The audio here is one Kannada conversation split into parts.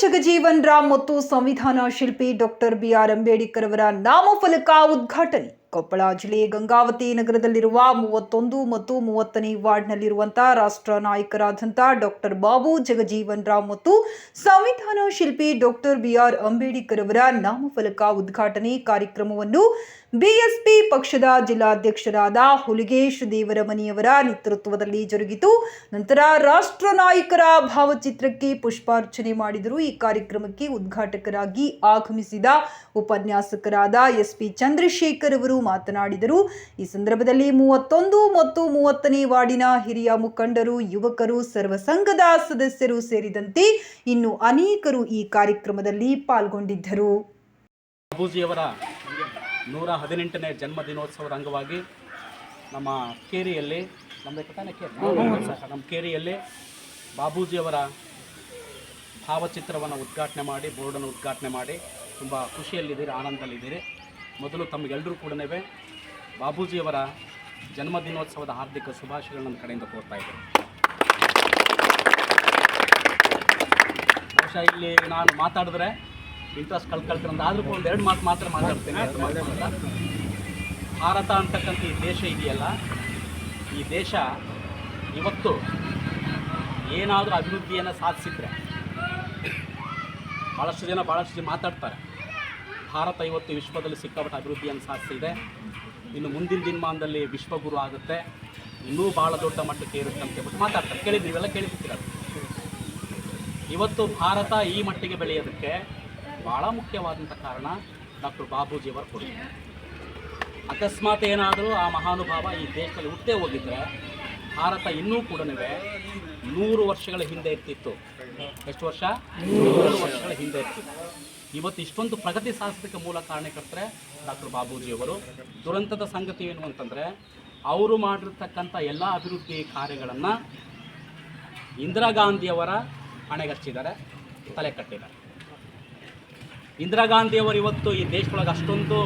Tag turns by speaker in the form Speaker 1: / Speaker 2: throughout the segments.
Speaker 1: ಜಗಜೀವನ್ ರಾಮ್ ಮತ್ತು ಸಂವಿಧಾನ ಶಿಲ್ಪಿ ಡಾಕ್ಟರ್ ಬಿಆರ್ ಅಂಬೇಡ್ಕರ್ ಅವರ ನಾಮಫಲಕ ಉದ್ಘಾಟನೆ. ಕೊಪ್ಪಳ ಜಿಲ್ಲೆ ಗಂಗಾವತಿ ನಗರದಲ್ಲಿರುವ ಮೂವತ್ತೊಂದು ಮತ್ತು ಮೂವತ್ತನೇ ವಾರ್ಡ್ನಲ್ಲಿರುವಂತಹ ರಾಷ್ಟ್ರ ನಾಯಕರಾದಂತಹ ಡಾಕ್ಟರ್ ಬಾಬು ಜಗಜೀವನ್ ರಾಮ್ ಮತ್ತು ಸಂವಿಧಾನ ಶಿಲ್ಪಿ ಡಾಕ್ಟರ್ ಬಿಆರ್ ಅಂಬೇಡ್ಕರ್ ಅವರ ನಾಮಫಲಕ ಉದ್ಘಾಟನೆ ಕಾರ್ಯಕ್ರಮವನ್ನು ಬಿಎಸ್ಪಿ ಪಕ್ಷದ ಜಿಲ್ಲಾಧ್ಯಕ್ಷರಾದ ಹುಲಿಗೇಶ್ ದೇವರಮನಿಯವರ ನೇತೃತ್ವದಲ್ಲಿ ಜರುಗಿತು. ನಂತರ ರಾಷ್ಟ್ರ ನಾಯಕರ ಭಾವಚಿತ್ರಕ್ಕೆ ಪುಷ್ಪಾರ್ಚನೆ ಮಾಡಿದರು. ಈ ಕಾರ್ಯಕ್ರಮಕ್ಕೆ ಉದ್ಘಾಟಕರಾಗಿ ಆಗಮಿಸಿದ ಉಪನ್ಯಾಸಕರಾದ ಎಸ್ಪಿ ಚಂದ್ರಶೇಖರ್ ಅವರು ಮಾತನಾಡಿದರು. ಈ ಸಂದರ್ಭದಲ್ಲಿ ಮೂವತ್ತೊಂದು ಮತ್ತು ಮೂವತ್ತನೇ ವಾರ್ಡಿನ ಹಿರಿಯ ಮುಖಂಡರು, ಯುವಕರು, ಸರ್ವ ಸಂಘದ ಸದಸ್ಯರು ಸೇರಿದಂತೆ ಇನ್ನು ಅನೇಕರು ಈ ಕಾರ್ಯಕ್ರಮದಲ್ಲಿ ಪಾಲ್ಗೊಂಡಿದ್ದರು.
Speaker 2: ನೂರ ಹದಿನೆಂಟನೇ ಜನ್ಮ ದಿನೋತ್ಸವದ ಅಂಗವಾಗಿ ನಮ್ಮ ಕೇರಿಯಲ್ಲಿ ನಮ್ಮ ತಾನೇ ಕೇರಿ? ನಮ್ಮ ಕೇರಿಯಲ್ಲಿ ಬಾಬೂಜಿಯವರ ಭಾವಚಿತ್ರವನ್ನು ಉದ್ಘಾಟನೆ ಮಾಡಿ ಬೋರ್ಡನ್ನು ಉದ್ಘಾಟನೆ ಮಾಡಿ ತುಂಬ ಖುಷಿಯಲ್ಲಿದ್ದೀರಿ ಆನಂದದಲ್ಲಿದ್ದೀರಿ. ಮೊದಲು ತಮಗೆಲ್ಲರೂ ಕೂಡ ಬಾಬೂಜಿಯವರ ಜನ್ಮ ದಿನೋತ್ಸವದ ಹಾರ್ದಿಕ ಶುಭಾಶಯಗಳು ನನ್ನ ಕಡೆಯಿಂದ ಕೋರ್ತಾ ಇದ್ದೀನಿ. ಬಹುಶಃ ಇಲ್ಲಿ ನಾನು ಮಾತಾಡಿದ್ರೆ ಇಂಟ್ರೆಸ್ಟ್ ಕಳ್ಕೊಳ್ತೀನಿ ಆದರೂ ಒಂದು ಎರಡು ಮಾತು ಮಾತ್ರ ಮಾತಾಡ್ತೇನೆ. ಭಾರತ ಅಂತಕ್ಕಂಥ ಈ ದೇಶ ಇದೆಯಲ್ಲ, ಈ ದೇಶ ಇವತ್ತು ಏನಾದರೂ ಅಭಿವೃದ್ಧಿಯನ್ನು ಸಾಧಿಸಿದ್ರೆ ಭಾಳಷ್ಟು ಜನ ಭಾಳಷ್ಟು ಜನ ಮಾತಾಡ್ತಾರೆ. ಭಾರತ ಇವತ್ತು ವಿಶ್ವದಲ್ಲಿ ಸಿಕ್ಕಾಪಟ್ಟ ಅಭಿವೃದ್ಧಿಯನ್ನು ಸಾಧಿಸಿದೆ. ಇನ್ನು ಮುಂದಿನ ದಿನಮಾನದಲ್ಲಿ ವಿಶ್ವಗುರು ಆಗುತ್ತೆ. ಇನ್ನೂ ಭಾಳ ದೊಡ್ಡ ಮಟ್ಟಕ್ಕೆ ಇರುತ್ತೆ ಅಂತ ಹೇಳ್ಬಿಟ್ಟು ಮಾತಾಡ್ತಾರೆ. ಕೇಳಿದ್ರಿ ಇವೆಲ್ಲ ಕೇಳಿರ್ತೀರ ಇವತ್ತು ಭಾರತ ಈ ಮಟ್ಟಿಗೆ ಬೆಳೆಯೋದಕ್ಕೆ ಭಾಳ ಮುಖ್ಯವಾದಂಥ ಕಾರಣ ಡಾಕ್ಟರ್ ಬಾಬೂಜಿಯವರ ಕೊಡುಗೆ ಅಕಸ್ಮಾತ್ ಏನಾದರೂ ಆ ಮಹಾನುಭಾವ ಈ ದೇಶದಲ್ಲಿ ಹುಟ್ಟೇ ಹೋಗಿದ್ರೆ ಭಾರತ ಇನ್ನೂ ಕೂಡ ನೂರು ವರ್ಷಗಳ ಹಿಂದೆ ಇರ್ತಿತ್ತು. ಎಷ್ಟು ವರ್ಷ? ನೂರು ವರ್ಷಗಳ ಹಿಂದೆ ಇರ್ತಿತ್ತು. ಇವತ್ತು ಇಷ್ಟೊಂದು ಪ್ರಗತಿ ಸಾಧಿಸೋದಕ್ಕೆ ಮೂಲ ಕಾರಣಕರ್ತರೆ ಡಾಕ್ಟರ್ ಬಾಬೂಜಿಯವರು. ದುರಂತದ ಸಂಗತಿ ಏನು ಅಂತಂದರೆ ಅವರು ಮಾಡಿರ್ತಕ್ಕಂಥ ಎಲ್ಲ ಅಭಿವೃದ್ಧಿ ಕಾರ್ಯಗಳನ್ನು ಇಂದಿರಾ ಗಾಂಧಿಯವರ ಹಣೆಗಚ್ಚಿದ್ದಾರೆ ತಲೆ ಕಟ್ಟಿದ್ದಾರೆ. ಇಂದಿರಾ ಗಾಂಧಿಯವರು ಇವತ್ತು ಈ ದೇಶದೊಳಗೆ ಅಷ್ಟೊಂದು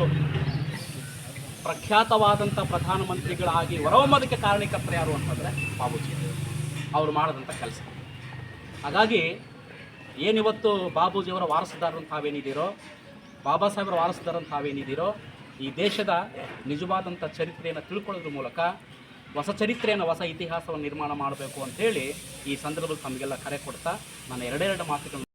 Speaker 2: ಪ್ರಖ್ಯಾತವಾದಂಥ ಪ್ರಧಾನಮಂತ್ರಿಗಳಾಗಿ ಹೊರಹೊಮ್ಮೋದಕ್ಕೆ ಕಾರಣಕರ್ತರು ಯಾರು ಅಂತಂದರೆ ಬಾಬುಜಿ. ಅವರು ಮಾಡಿದಂಥ ಕೆಲಸ. ಹಾಗಾಗಿ ಏನಿವತ್ತು ಬಾಬುಜಿಯವರ ವಾರಸುದಾರರು ತಾವೇನಿದ್ದೀರೋ, ಬಾಬಾ ಸಾಹೇಬರ ವಾರಸುದಾರರು ತಾವೇನಿದ್ದೀರೋ, ಈ ದೇಶದ ನಿಜವಾದಂಥ ಚರಿತ್ರೆಯನ್ನು ತಿಳ್ಕೊಳ್ಳೋದ್ರ ಮೂಲಕ ಹೊಸ ಚರಿತ್ರೆಯನ್ನು, ಹೊಸ ಇತಿಹಾಸವನ್ನು ನಿರ್ಮಾಣ ಮಾಡಬೇಕು ಅಂತೇಳಿ ಈ ಸಂದರ್ಭದಲ್ಲಿ ತಮಗೆಲ್ಲ ಕರೆ ಕೊಡ್ತಾ ನಾನು ಎರಡೆರಡು ಮಾತುಗಳನ್ನು